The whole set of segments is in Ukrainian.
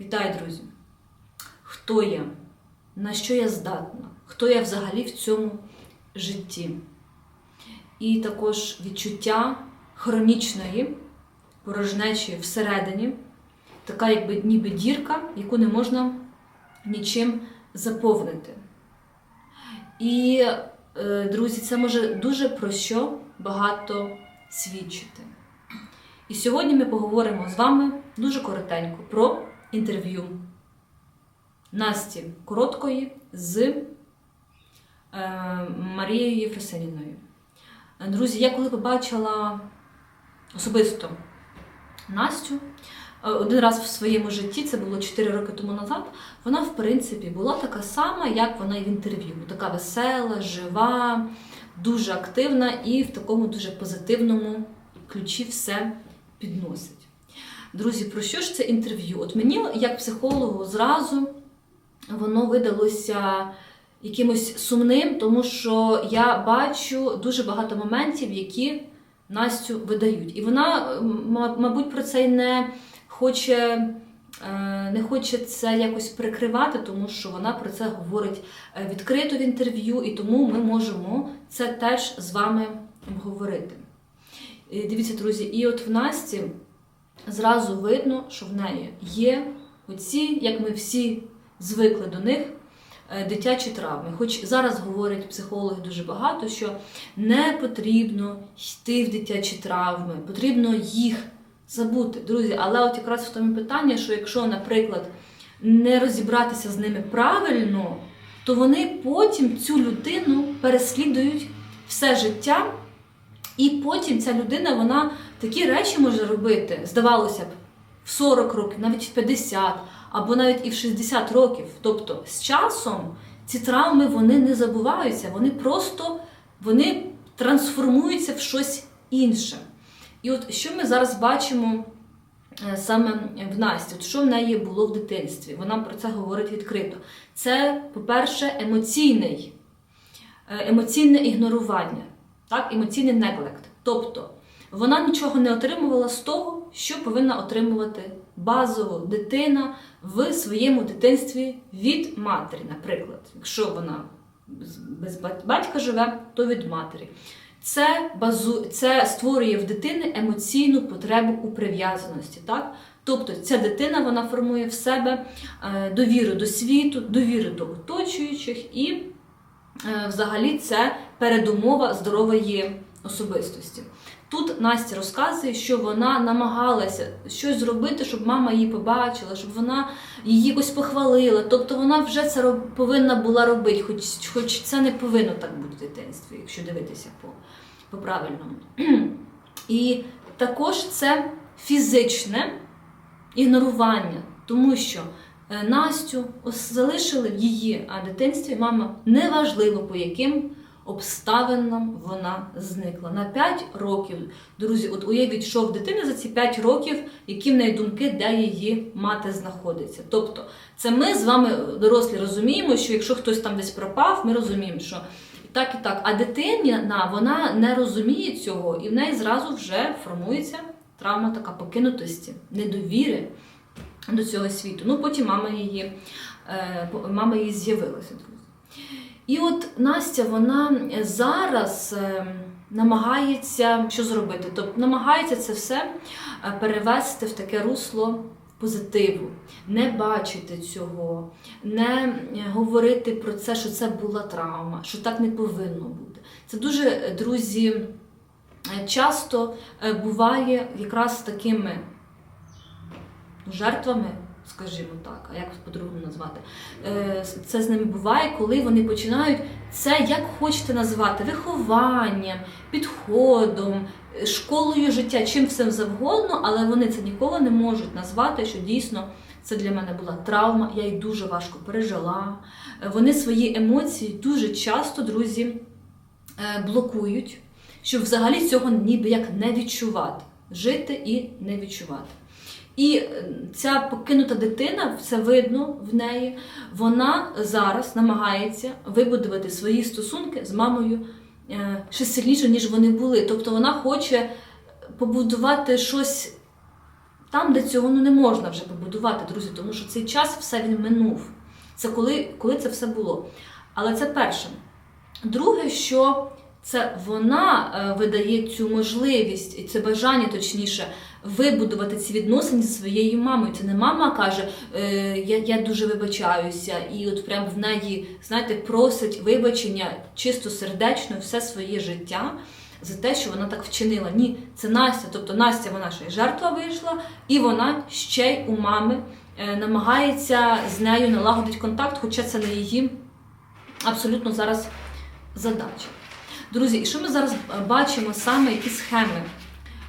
Вітаю, друзі! Хто я? На що я здатна? Хто я взагалі в цьому житті? І також відчуття хронічної порожнечі всередині, така якби ніби дірка, яку не можна нічим заповнити. І, е, друзі, це може дуже про що багато свідчити. І сьогодні ми поговоримо з вами дуже коротенько про інтерв'ю Насті Короткої з е, Марією Єфросиніною. Друзі, я коли побачила особисто Настю е, один раз в своєму житті, це було 4 роки тому назад, вона, в принципі, була така сама, як вона і в інтерв'ю. Така весела, жива, дуже активна і в такому дуже позитивному ключі все підносить. Друзі, про що ж це інтерв'ю? От мені, як психологу, зразу воно видалося якимось сумним, тому що я бачу дуже багато моментів, які Настю видають. І вона, мабуть, про це й не хоче. е, Не хоче це якось прикривати, тому що вона про це говорить е, відкрито в інтерв'ю, і тому ми можемо це теж з вами обговорити. Дивіться, друзі, і от в Насті зразу видно, що в неї є оці, як ми всі звикли до них, е, дитячі травми. Хоч зараз говорять психологи дуже багато, що не потрібно йти в дитячі травми, потрібно їх забути, друзі. Але от якраз в тому питання, що якщо, наприклад, не розібратися з ними правильно, то вони потім цю людину переслідують все життя. І потім ця людина вона такі речі може робити, здавалося б, в 40 років, навіть в 50, або навіть і в 60 років. Тобто з часом ці травми вони не забуваються, вони просто вони трансформуються в щось інше. І от що ми зараз бачимо е, саме в Насті, от що в неї було в дитинстві, вона про це говорить відкрито. Це, по-перше, емоційний, е, емоційне ігнорування так, емоційний неглект. Тобто вона нічого не отримувала з того, що повинна отримувати базово дитина в своєму дитинстві від матері, наприклад. Якщо вона без батька живе, то від матері. Це базу... це створює в дитини емоційну потребу у прив'язаності. Так? Тобто ця дитина вона формує в себе е, довіру до світу, довіру до оточуючих і Е, взагалі це передумова здорової особистості. Тут Настя розказує, що вона намагалася щось зробити, щоб мама її побачила, щоб вона її якось похвалила. Тобто вона вже це повинна була робити, хоч, хоч це не повинно так бути в дитинстві, якщо дивитися по, по правильному. І також це фізичне ігнорування, тому що е, Настю залишили в її дитинстві мама неважливо по яким обставинам вона зникла. На 5 років, друзі, от уявіть, що в дитини за ці 5 років, які в неї думки, де її мати знаходиться. Тобто, це ми з вами, дорослі, розуміємо, що якщо хтось там десь пропав, ми розуміємо, що так і так. А дитина вона не розуміє цього, і в неї зразу вже формується травма така покинутості, недовіри до цього світу. Ну, потім мама її, е, мама її з'явилася, друзі. І от Настя, вона зараз е, намагається що зробити? Тобто намагається це все е, перевести в таке русло позитиву, не бачити цього, не е, говорити про це, що це була травма, що так не повинно бути. Це дуже, друзі, часто буває якраз такими жертвами, скажімо так, а як по-другому назвати, Е, це з ними буває, коли вони починають це, як хочете назвати, вихованням, підходом, е, школою життя, чим всім завгодно, але вони це ніколи не можуть назвати, що дійсно це для мене була травма, я її дуже важко пережила. Е, Вони свої емоції дуже часто, друзі, блокують, щоб взагалі цього ніби як не відчувати, жити і не відчувати. І ця покинута дитина, це видно в неї, вона зараз намагається вибудувати свої стосунки з мамою е, ще сильніше, ніж вони були. Тобто вона хоче побудувати щось там, де цього ну, не можна вже побудувати, друзі, тому що цей час все він минув. Це коли, коли це все було. Але це перше. Друге, що це вона е, видає цю можливість і це бажання, точніше, вибудувати ці відносини зі своєю мамою. Це не мама каже, е, я, я дуже вибачаюся, і от прям в неї, знаєте, просить вибачення чисто сердечно все своє життя. За те, що вона так вчинила. Ні, це Настя. Тобто Настя, вона ще й жертва вийшла, і вона ще й у мами е, намагається з нею налагодити контакт, хоча це не її абсолютно зараз задача. Друзі, і що ми зараз е, бачимо саме які схеми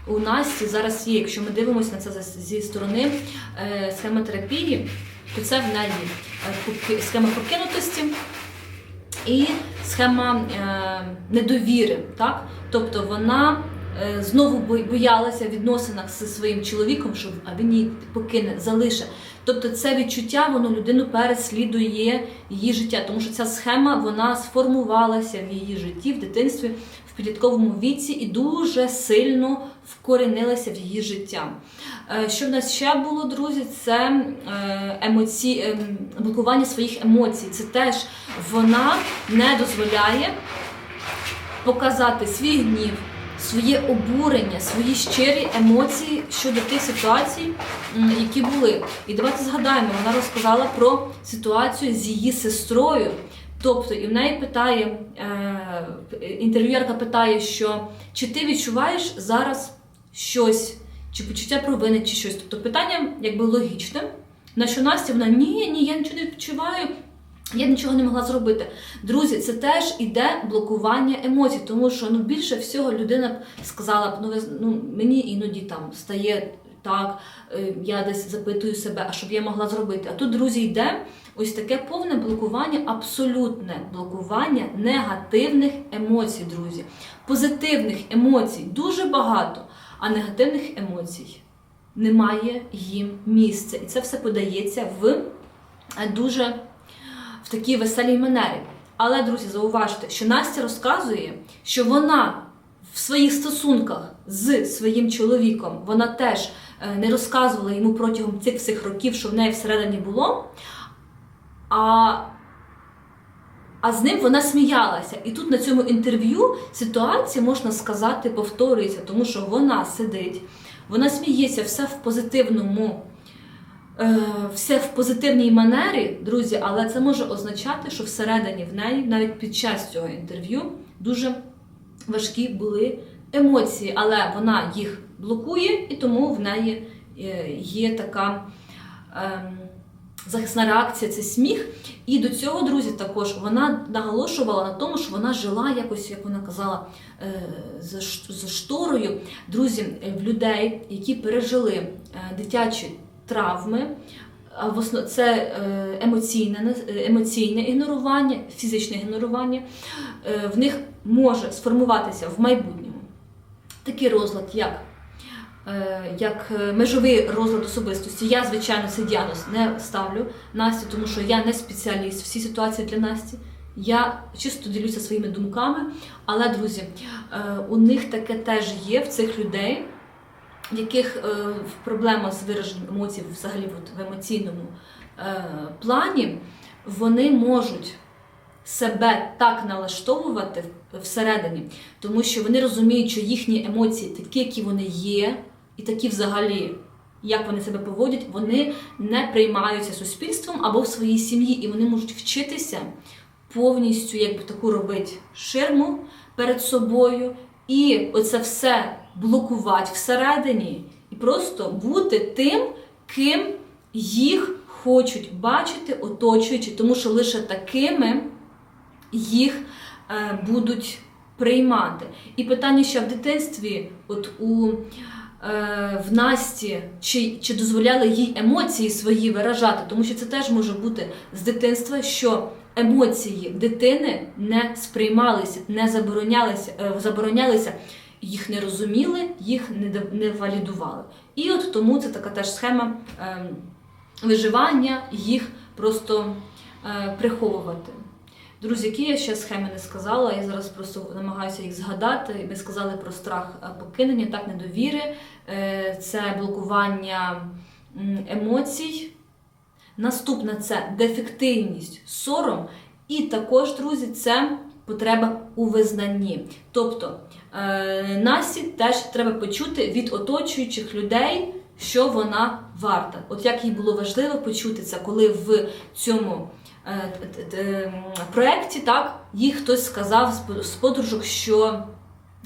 у Насті зараз є. Якщо ми дивимося на це зі сторони е, схемотерапії, то це в неї е, схема покинутості і схема е, недовіри. Так? Тобто вона знову боялася в відносинах зі своїм чоловіком, що він її покине, залише. Тобто це відчуття, воно людину переслідує її життя, тому що ця схема вона сформувалася в її житті, в дитинстві, підлітковому віці і дуже сильно вкоренилася в її життя. Е, Що в нас ще було, друзі? Це е, емоці... ем, блокування своїх емоцій. Це теж вона не дозволяє показати свій гнів, своє обурення, свої щирі емоції щодо тих ситуацій, які були. І давайте згадаємо, вона розказала про ситуацію з її сестрою. Тобто, і в неї питає, е, інтерв'юерка питає, що чи ти відчуваєш зараз щось, чи почуття провини, чи щось. Тобто питання якби логічне. На що Настя вона ні, ні, я нічого не відчуваю. Я нічого не могла зробити. Друзі, це теж іде блокування емоцій, тому що ну більше всього людина б сказала б, ну ну мені іноді там стає так, е, я десь запитую себе, а щоб я могла зробити. А тут, друзі, йде ось таке повне блокування, абсолютне блокування негативних емоцій, друзі. Позитивних емоцій дуже багато, а негативних емоцій немає їм місця. І це все подається в е, дуже в такій веселій манері. Але, друзі, зауважте, що Настя розказує, що вона в своїх стосунках з своїм чоловіком вона теж не розказувала йому протягом цих всіх років, що в неї всередині було. А, а з ним вона сміялася. І тут на цьому інтерв'ю ситуація, можна сказати, повторюється, тому що вона сидить, вона сміється все в позитивному. Е, все в позитивній манері, друзі, але це може означати, що всередині в неї, навіть під час цього інтерв'ю, дуже важкі були емоції, але вона їх блокує, і тому в неї е, є така ем, захисна реакція це сміх. І до цього, друзі, також вона наголошувала на тому, що вона жила якось, як вона казала, е, за, шторою. Друзі, е, в людей, які пережили дитячі травми. Це емоційне, емоційне ігнорування, фізичне ігнорування. В них може сформуватися в майбутньому такий розлад, як, як е, межовий розлад особистості. Я, звичайно, цей діагноз не ставлю Насті, тому що я не спеціаліст в цій ситуації для Насті. Я чисто ділюся своїми думками, але, друзі, е, у них таке теж є в цих людей, в яких е, проблема з вираженням емоцій взагалі в емоційному е, плані, вони можуть себе так налаштовувати всередині, тому що вони розуміють, що їхні емоції такі, які вони є, і такі взагалі, як вони себе поводять, вони не приймаються суспільством або в своїй сім'ї, і вони можуть вчитися повністю якби таку робити ширму перед собою, і оце все блокувати всередині, і просто бути тим, ким їх хочуть бачити, оточуючи, тому що лише такими їх е, будуть приймати. І питання ще в дитинстві, от у в Насті, чи, чи дозволяли їй емоції свої виражати, тому що це теж може бути з дитинства, що емоції дитини не сприймалися, не заборонялися, е, заборонялися. Їх не розуміли, їх не, не валідували. І от тому це така теж схема ем, виживання, їх просто е, приховувати. Друзі, які я ще схеми не сказала, я зараз просто намагаюся їх згадати. Ми сказали про страх е, покинення, так, недовіри, е, це блокування емоцій. Наступне це дефективність, сором. І також, друзі, це потреба у визнанні. Тобто е, Насті теж треба почути від оточуючих людей, що вона варта. От як їй було важливо почути це, коли в цьому проєкті так, їй хтось сказав з по- подружок, що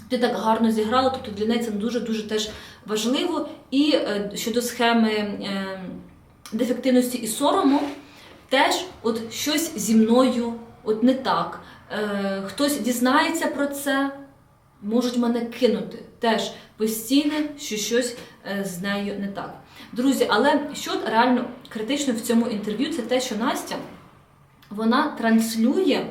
ти так гарно зіграла, тобто для неї це дуже-дуже теж важливо. І е, щодо схеми е, дефективності і сорому, теж от щось зі мною от не так. Е, хтось дізнається про це, можуть мене кинути. Теж постійне, що щось е, з нею не так. Друзі, але що реально критично в цьому інтерв'ю, це те, що Настя вона транслює,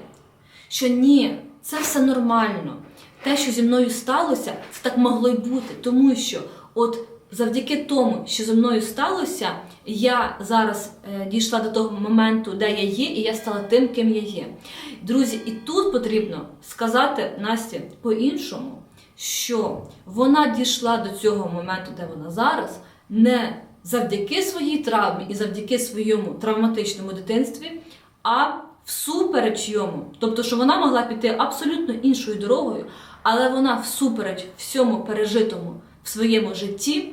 що ні, це все нормально. Те, що зі мною сталося, це так могло й бути. Тому що, от завдяки тому, що зі мною сталося, я зараз е, дійшла до того моменту, де я є, і я стала тим, ким я є. Друзі, і тут потрібно сказати Насті по-іншому, що вона дійшла до цього моменту, де вона зараз, не завдяки своїй травмі і завдяки своєму травматичному дитинстві, а всупереч йому. Тобто, що вона могла піти абсолютно іншою дорогою, але вона всупереч всьому пережитому в своєму житті.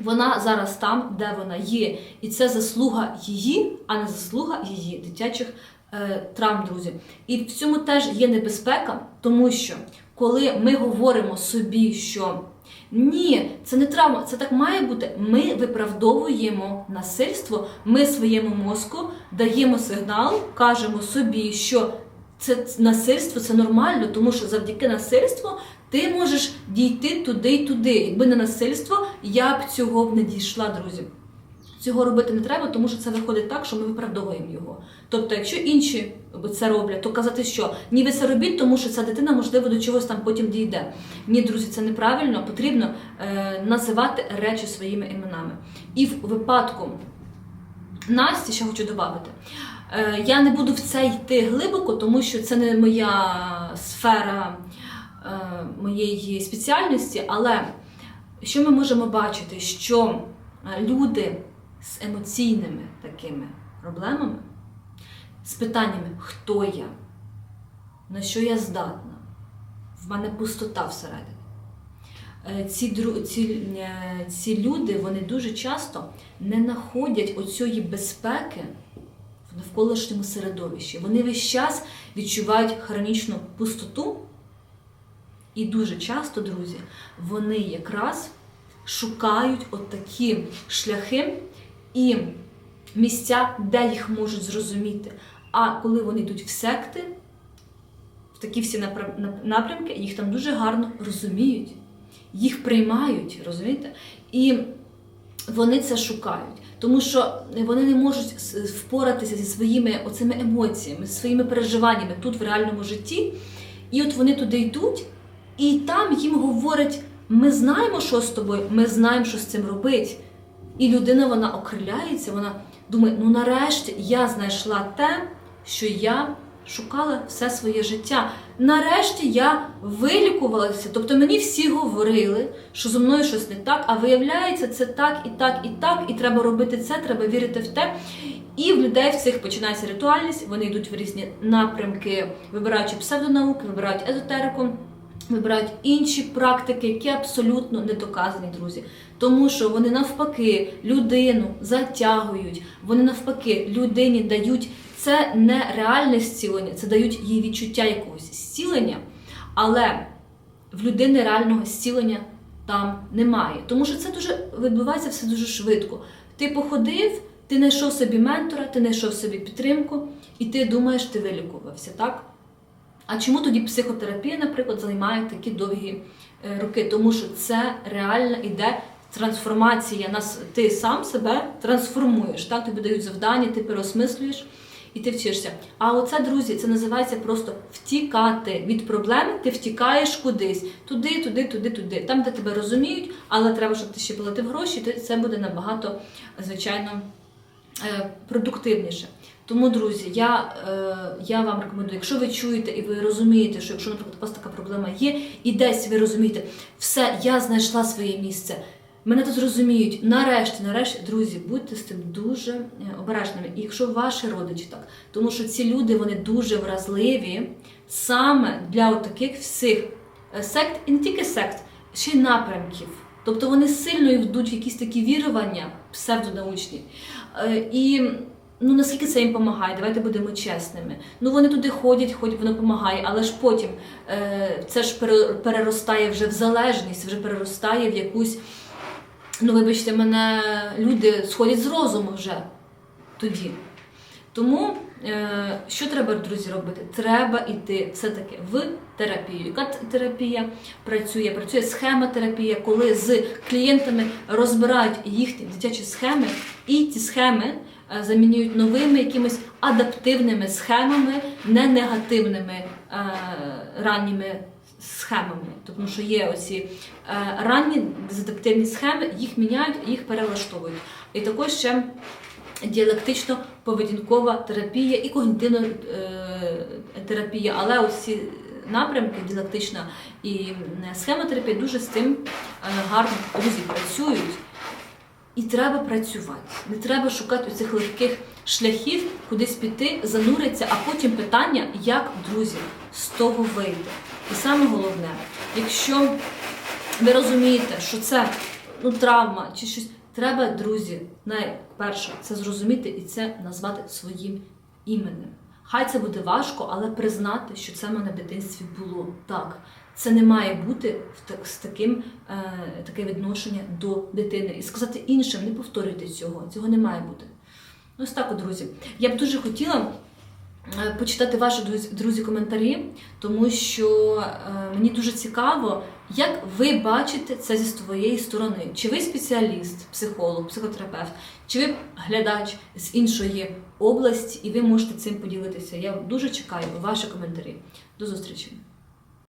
Вона зараз там, де вона є, і це заслуга її, а не заслуга її дитячих е, травм, друзі. І в цьому теж є небезпека, тому що коли ми говоримо собі, що ні, це не травма, це так має бути. Ми виправдовуємо насильство, ми своєму мозку даємо сигнал, кажемо собі, що це насильство це нормально, тому що завдяки насильству ти можеш дійти туди й туди. Якби не насильство, я б цього б не дійшла, друзі. Цього робити не треба, тому що це виходить так, що ми виправдовуємо його. Тобто, якщо інші це роблять, то казати, що ні, ви це робіть, тому що ця дитина, можливо, до чогось там потім дійде. Ні, друзі, це неправильно. Потрібно е, називати речі своїми іменами. І в випадку Насті, ще хочу додати, е, я не буду в це йти глибоко, тому що це не моя сфера е, моєї спеціальності, але що ми можемо бачити, що е, люди з емоційними такими проблемами, з питаннями, хто я, на що я здатна, в мене пустота всередині. Е, Ці, ці, е, ці люди вони дуже часто не знаходять оцієї безпеки в навколишньому середовищі. Вони весь час відчувають хронічну пустоту, і дуже часто, друзі, вони якраз шукають от такі шляхи і місця, де їх можуть зрозуміти. А коли вони йдуть в секти, в такі всі напрямки, їх там дуже гарно розуміють, їх приймають, розумієте? І вони це шукають, тому що вони не можуть впоратися зі своїми оцими емоціями, зі своїми переживаннями тут в реальному житті. І от вони туди йдуть, і там їм говорять: ми знаємо, що з тобою, ми знаємо, що з цим робити. І людина вона окриляється, вона думає: ну нарешті я знайшла те, що я шукала все своє життя. Нарешті я вилікувалася. Тобто мені всі говорили, що зі мною щось не так, а виявляється, це так і так, і так, і треба робити це, треба вірити в те. І в людей в цих починається ритуальність, вони йдуть в різні напрямки, вибираючи псевдонауки, вибирають езотерику, вибирають інші практики, які абсолютно не доказані, друзі. Тому що вони навпаки людину затягують, вони навпаки людині дають це не реальне зцілення, це дають їй відчуття якогось зцілення, але в людини реального зцілення там немає. Тому що це дуже відбувається все дуже швидко. Ти походив, ти знайшов собі ментора, ти знайшов собі підтримку, і ти думаєш, ти вилікувався, так? А чому тоді психотерапія, наприклад, займає такі довгі е, роки? Тому що це реально іде трансформація. Нас ти сам себе трансформуєш. Так, тобі дають завдання, ти переосмислюєш і ти вчишся. А оце, друзі, це називається просто втікати від проблеми. Ти втікаєш кудись, туди, туди, туди, туди. Там, де тебе розуміють, але треба, щоб ти ще платив гроші, це буде набагато, звичайно, е, продуктивніше. Тому, друзі, я, е, я вам рекомендую, якщо ви чуєте і ви розумієте, що якщо, наприклад, у вас така проблема є, і десь ви розумієте, все, я знайшла своє місце. Мене тут розуміють. Нарешті, нарешті, друзі, будьте з цим дуже е, обережними. І якщо ваші родичі так, тому що ці люди вони дуже вразливі саме для таких всіх е, сект, і не тільки сект, ще й напрямків. Тобто вони сильно йдуть в якісь такі вірування псевдонаучні. І ну наскільки це їм допомагає, давайте будемо чесними. Ну вони туди ходять, ходять, воно допомагає, але ж потім е, це ж переростає вже в залежність, вже переростає в якусь. Ну, вибачте, мене люди сходять з розуму вже тоді. Тому е, що треба, друзі, робити? Треба йти все-таки в терапію. Яка терапія працює? Працює схемотерапія, коли з клієнтами розбирають їхні дитячі схеми, і ці схеми замінюють новими якимись адаптивними схемами, не негативними е, ранніми схемами. Тому що є оці е, ранні дезадаптивні схеми, їх міняють, їх перелаштовують. І також ще діалектично-поведінкова терапія і когнітивна е, терапія, але ці напрямки діалектична і м, схемотерапія дуже з цим е, гарно друзі працюють. І треба працювати. Не треба шукати цих легких шляхів, кудись піти, зануритися, а потім питання, як друзі з того вийти. І саме головне, якщо ви розумієте, що це ну, травма чи щось, треба, друзі, найперше це зрозуміти і це назвати своїм іменем. Хай це буде важко, але признати, що це в мене в дитинстві було так. Це не має бути з таким е, таке відношення до дитини. І сказати іншим, не повторюйте цього. Цього не має бути. Ось так, от, друзі. Я б дуже хотіла почитати ваші друзі, друзі коментарі, тому що е, мені дуже цікаво, як ви бачите це зі своєї сторони. Чи ви спеціаліст, психолог, психотерапевт, чи ви глядач з іншої області, і ви можете цим поділитися. Я дуже чекаю ваші коментарі. До зустрічі!